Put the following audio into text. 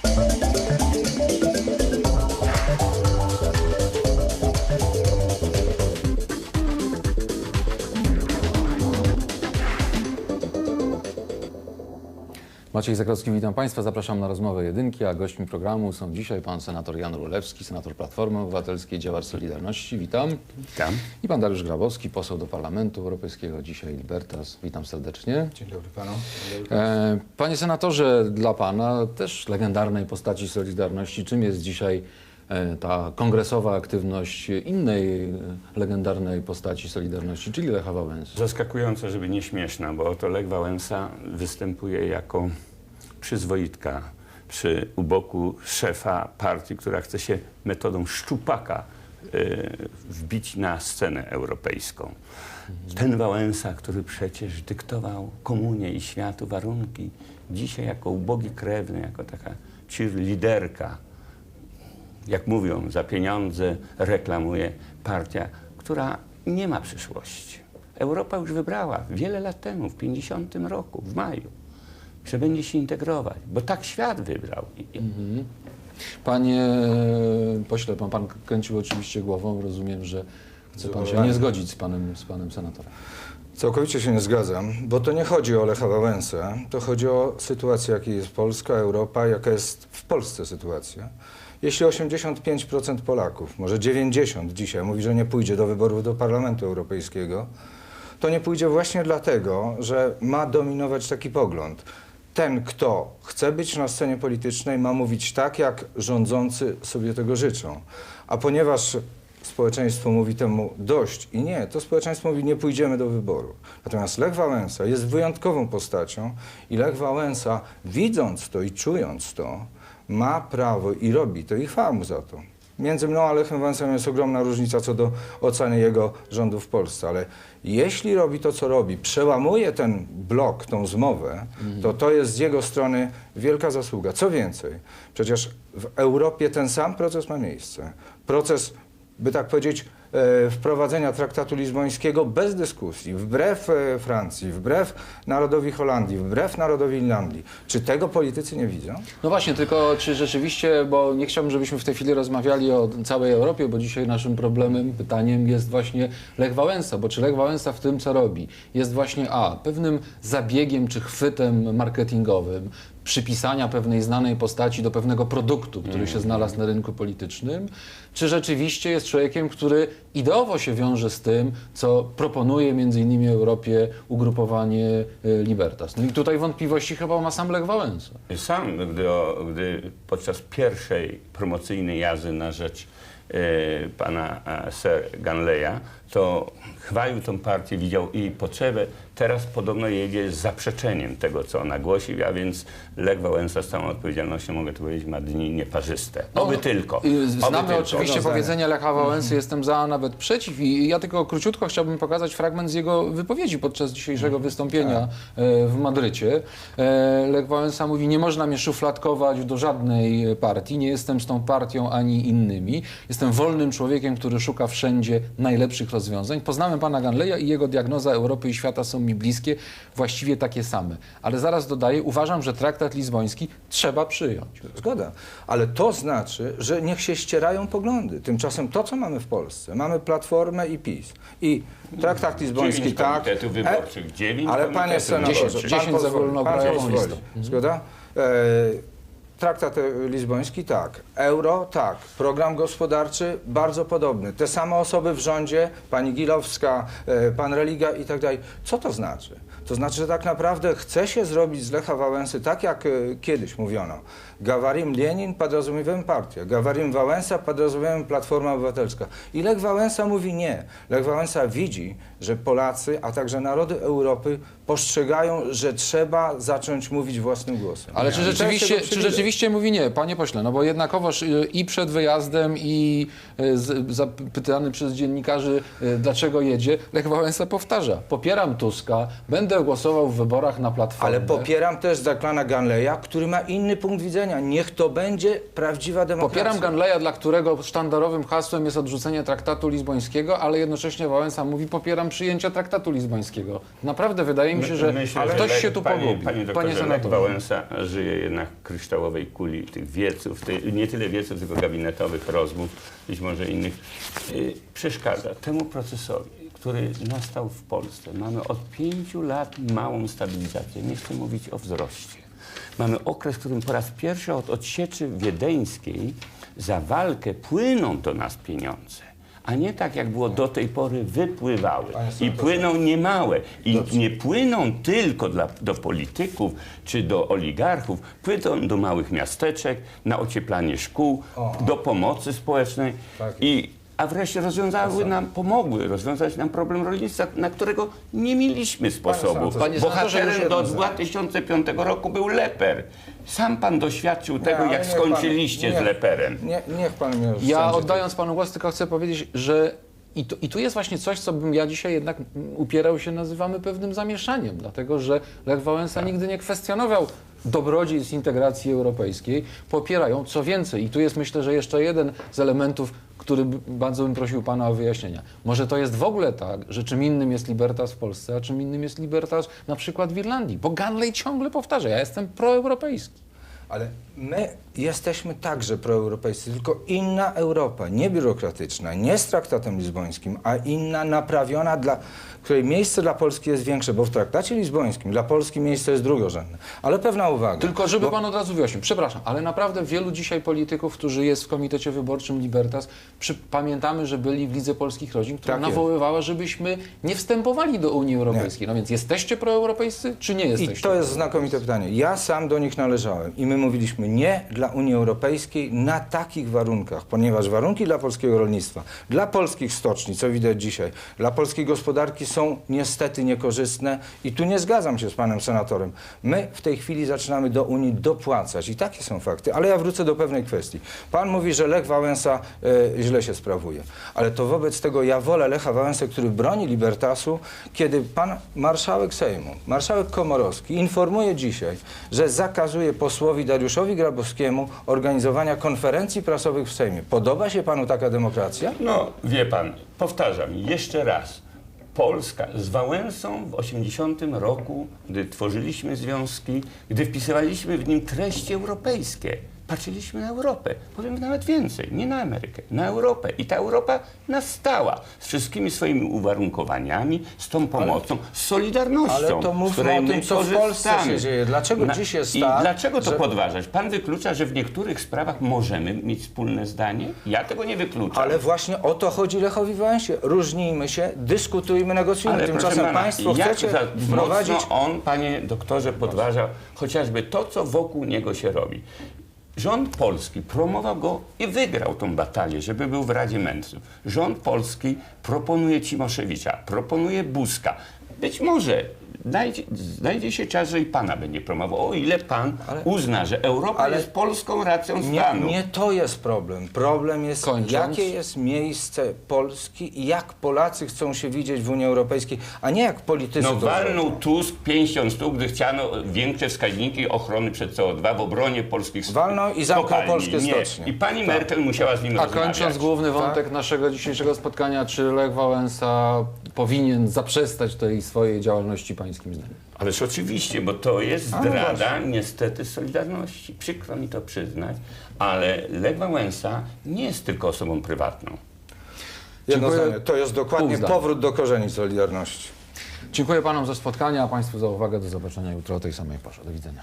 Bye. Maciej Zakrowski, witam Państwa. Zapraszam na rozmowę jedynki, a gośćmi programu są dzisiaj pan senator Jan Rulewski, senator Platformy Obywatelskiej, działacz Solidarności. Witam. Witam. I pan Dariusz Grabowski, poseł do Parlamentu Europejskiego, dzisiaj Libertas. Witam serdecznie. Dzień dobry panu. E, Panie senatorze, dla pana też legendarnej postaci Solidarności, czym jest dzisiaj e, ta kongresowa aktywność innej e, legendarnej postaci Solidarności, czyli Lecha Wałęsy? Zaskakujące, żeby nie śmieszna, bo oto Lech Wałęsa występuje jako przyzwoitka przy u boku szefa partii, która chce się metodą szczupaka y, wbić na scenę europejską. Ten Wałęsa, który przecież dyktował komunie i światu warunki, dzisiaj jako ubogi krewny, jako taka cheerleaderka, jak mówią, za pieniądze reklamuje partia, która nie ma przyszłości. Europa już wybrała wiele lat temu, w 50 roku, w maju, że będzie się integrować, bo tak świat wybrał. I- Panie e, pośle, pan, pan kręcił oczywiście głową. Rozumiem, że chce pan się nie zgodzić z panem, z panem senatorem. Całkowicie się nie zgadzam, bo to nie chodzi o Lecha Wałęsę, to chodzi o sytuację, jaka jest Polska, Europa, jaka jest w Polsce sytuacja. Jeśli 85% Polaków, może 90% dzisiaj mówi, że nie pójdzie do wyborów do Parlamentu Europejskiego, to nie pójdzie właśnie dlatego, że ma dominować taki pogląd. Ten, kto chce być na scenie politycznej, ma mówić tak, jak rządzący sobie tego życzą. A ponieważ społeczeństwo mówi temu dość i nie, to społeczeństwo mówi nie pójdziemy do wyboru. Natomiast Lech Wałęsa jest wyjątkową postacią i Lech Wałęsa, widząc to i czując to, ma prawo i robi to i chwała mu za to. Między mną a Lechem Wałęsą jest ogromna różnica co do oceny jego rządów w Polsce, ale jeśli robi to, co robi, przełamuje ten blok, tą zmowę, to to jest z jego strony wielka zasługa. Co więcej, przecież w Europie ten sam proces ma miejsce. Proces, by tak powiedzieć, wprowadzenia traktatu lizbońskiego bez dyskusji, wbrew e, Francji, wbrew narodowi Holandii, wbrew narodowi Irlandii. Czy tego politycy nie widzą? No właśnie, tylko czy rzeczywiście, bo nie chciałbym, żebyśmy w tej chwili rozmawiali o całej Europie, bo dzisiaj naszym problemem, pytaniem jest właśnie Lech Wałęsa, bo czy Lech Wałęsa w tym, co robi, jest właśnie a, pewnym zabiegiem czy chwytem marketingowym, przypisania pewnej znanej postaci do pewnego produktu, który się znalazł na rynku politycznym, czy rzeczywiście jest człowiekiem, który ideowo się wiąże z tym, co proponuje między innymi Europie ugrupowanie y, Libertas. No i tutaj wątpliwości chyba ma sam Lech Wałęsa. Sam, gdy, o, gdy podczas pierwszej promocyjnej jazdy na rzecz e, pana e, Sir Ganleya, to chwalił tą partię, widział jej potrzebę. Teraz podobno jedzie z zaprzeczeniem tego, co ona głosi, a więc Lech Wałęsa z całą odpowiedzialnością, mogę tu powiedzieć, ma dni nieparzyste. Oby tylko. y, Oby Znamy tylko. oczywiście No, powiedzenie Lecha Wałęsy, jestem za, a nawet przeciw. I ja tylko króciutko chciałbym pokazać fragment z jego wypowiedzi podczas dzisiejszego wystąpienia e, w Madrycie. E, Lech Wałęsa mówi, nie można mnie szufladkować do żadnej partii, nie jestem z tą partią ani innymi. Jestem wolnym człowiekiem, który szuka wszędzie najlepszych rozwiązań. Poznałem pana Ganleya i jego diagnoza Europy i świata są mi bliskie, właściwie takie same. Ale zaraz dodaję, uważam, że traktat lizboński trzeba przyjąć. Zgoda. Ale to znaczy, że niech się ścierają poglądy. Tymczasem to, co mamy w Polsce, mamy Platformę i PiS. I traktat lizboński tak. komitetów wyborczych, dziewięć Ale panie senatorze, wyborczych. pan Dziesięć za pozwoli, wolnokrajową pan pozwoli. listą. Zgoda? E, Traktat lizboński tak, euro tak, program gospodarczy bardzo podobny. Te same osoby w rządzie, pani Gilowska, e, pan Religa i tak dalej. Co to znaczy? To znaczy, że tak naprawdę chce się zrobić z Lecha Wałęsy tak, jak e, kiedyś mówiono. Gawarim Lenin, podrozumiewałem partię. Gawarim Wałęsa, podrozumiewałem Platforma Obywatelska. I Lech Wałęsa mówi nie. Lech Wałęsa widzi, że Polacy, a także narody Europy postrzegają, że trzeba zacząć mówić własnym głosem. Ale czy rzeczywiście, czy rzeczywiście rzeczywiście mówi nie, panie pośle, no bo jednakowoż y, i przed wyjazdem i y, zapytany przez dziennikarzy, y, dlaczego jedzie, Lech Wałęsa powtarza, popieram Tuska, będę głosował w wyborach na Platformę. Ale popieram też Zaklana Ganleya, który ma inny punkt widzenia. Niech to będzie prawdziwa demokracja. Popieram Ganleya, dla którego sztandarowym hasłem jest odrzucenie traktatu lizbońskiego, ale jednocześnie Wałęsa mówi popieram przyjęcia traktatu lizbońskiego. Naprawdę wydaje mi się, że Myślę, ktoś Lech- się tu panie, pogubił. Panie doktorze, Lech senatorze. Wałęsa żyje jednak w kryształowej okrągłej kuli tych wieców, tej, nie tyle wieców, tylko gabinetowych rozmów, być może innych, y, przeszkadza temu procesowi, który nastał w Polsce. Mamy od pięciu lat małą stabilizację. Nie chcę mówić o wzroście. Mamy okres, w którym po raz pierwszy od odsieczy wiedeńskiej za walkę płyną do nas pieniądze. A nie tak, jak było do tej pory, wypływały. I płyną niemałe. I nie płyną tylko dla, do polityków czy do oligarchów, płyną do małych miasteczek, na ocieplanie szkół, do pomocy społecznej. Tak I, a wreszcie rozwiązały nam, pomogły rozwiązać nam problem rolnictwa, na którego nie mieliśmy sposobu. Panie Bohaterem do zdanie. 2005 roku był leper. Sam pan doświadczył tego, jak niech pan- skończyliście z niech- leperem. Nie, niech pan mnie Ja oddając panu głos, tylko chcę powiedzieć, że i tu, i tu jest właśnie coś, co bym ja dzisiaj jednak upierał się, nazywamy pewnym zamieszaniem, dlatego że Lech Wałęsa Tak. nigdy nie kwestionował dobrodziejstw integracji europejskiej, popierają co więcej. I tu jest myślę, że jeszcze jeden z elementów, który bardzo bym prosił pana o wyjaśnienia. Może to jest w ogóle tak, że czym innym jest Libertas w Polsce, a czym innym jest Libertas na przykład w Irlandii, bo Ganley ciągle powtarza, ja jestem proeuropejski. Ale my jesteśmy także proeuropejscy, tylko inna Europa, nie biurokratyczna, nie z traktatem lizbońskim, a inna naprawiona, dla której miejsce dla Polski jest większe, bo w traktacie lizbońskim dla Polski miejsce jest drugorzędne. Ale pewna uwaga. Tylko żeby bo, pan od razu wyjaśnił, przepraszam, ale naprawdę wielu dzisiaj polityków, którzy jest w komitecie wyborczym Libertas, przy, pamiętamy, że byli w Lidze Polskich Rodzin, która Tak jest. nawoływała, żebyśmy nie wstępowali do Unii Europejskiej. No więc jesteście proeuropejscy, czy nie I jesteście? to jest znakomite pytanie. Ja sam do nich należałem i my mówiliśmy nie dla Unii Europejskiej na takich warunkach, ponieważ warunki dla polskiego rolnictwa, dla polskich stoczni, co widać dzisiaj, dla polskiej gospodarki są niestety niekorzystne i tu nie zgadzam się z panem senatorem. My w tej chwili zaczynamy do Unii dopłacać i takie są fakty, ale ja wrócę do pewnej kwestii. Pan mówi, że Lech Wałęsa e, źle się sprawuje, ale to wobec tego ja wolę Lecha Wałęsę, który broni Libertasu, kiedy pan marszałek Sejmu, marszałek Komorowski informuje dzisiaj, że zakazuje posłowi Dariuszowi Grabowskiemu organizowania konferencji prasowych w Sejmie. Podoba się panu taka demokracja? No, wie pan, powtarzam jeszcze raz. Polska z Wałęsą w 80 roku, gdy tworzyliśmy związki, gdy wpisywaliśmy w nim treści europejskie, patrzyliśmy na Europę. Powiem nawet więcej, nie na Amerykę, na Europę. I ta Europa nastała z wszystkimi swoimi uwarunkowaniami, z tą pomocą, z solidarnością. Ale to mówmy o tym, co w Polsce się dzieje. Dlaczego dziś jest I tak, dlaczego to że- podważać? Pan wyklucza, że w niektórych sprawach możemy mieć wspólne zdanie? Ja tego nie wykluczam. Ale właśnie o to chodzi Lechowi Wałęsie. Różnijmy się, dyskutujmy, negocjujmy. Ale Tymczasem pana, państwo chcecie wprowadzić... on, panie doktorze, podważa chociażby to, co wokół niego się robi. Rząd polski promował go i wygrał tą batalię, żeby był w Radzie Ministrów. Rząd polski proponuje Cimoszewicza, proponuje Buzka. Być może znajdzie, znajdzie się czas, że i pana będzie promował, o ile pan Ale- uzna, że Europa ale- jest polską racją Nie, stanu. nie to jest problem. Problem jest, Kończąc. jakie jest miejsce Polski i jak Polacy chcą się widzieć w Unii Europejskiej, a nie jak politycy No walnął. Tusk pięścią stóp, gdy chciano większe wskaźniki ochrony przed CO2 w obronie polskich Walnął i zamknął kopalni. polskie Nie. stocznie. I pani Merkel musiała z nim A rozmawiać. kończąc główny wątek naszego dzisiejszego spotkania, czy Lech Wałęsa powinien zaprzestać tej swojej działalności pańskim zdaniem? Ależ oczywiście, bo to jest no zdrada niestety Solidarności. Przykro mi to przyznać, ale Lech Wałęsa nie jest tylko osobą prywatną. Jedno Dziękuję. zdanie. To jest dokładnie Pół powrót do korzeni Solidarności. Dziękuję panom za spotkanie, a państwu za uwagę. Do zobaczenia jutro o tej samej porze. Do widzenia.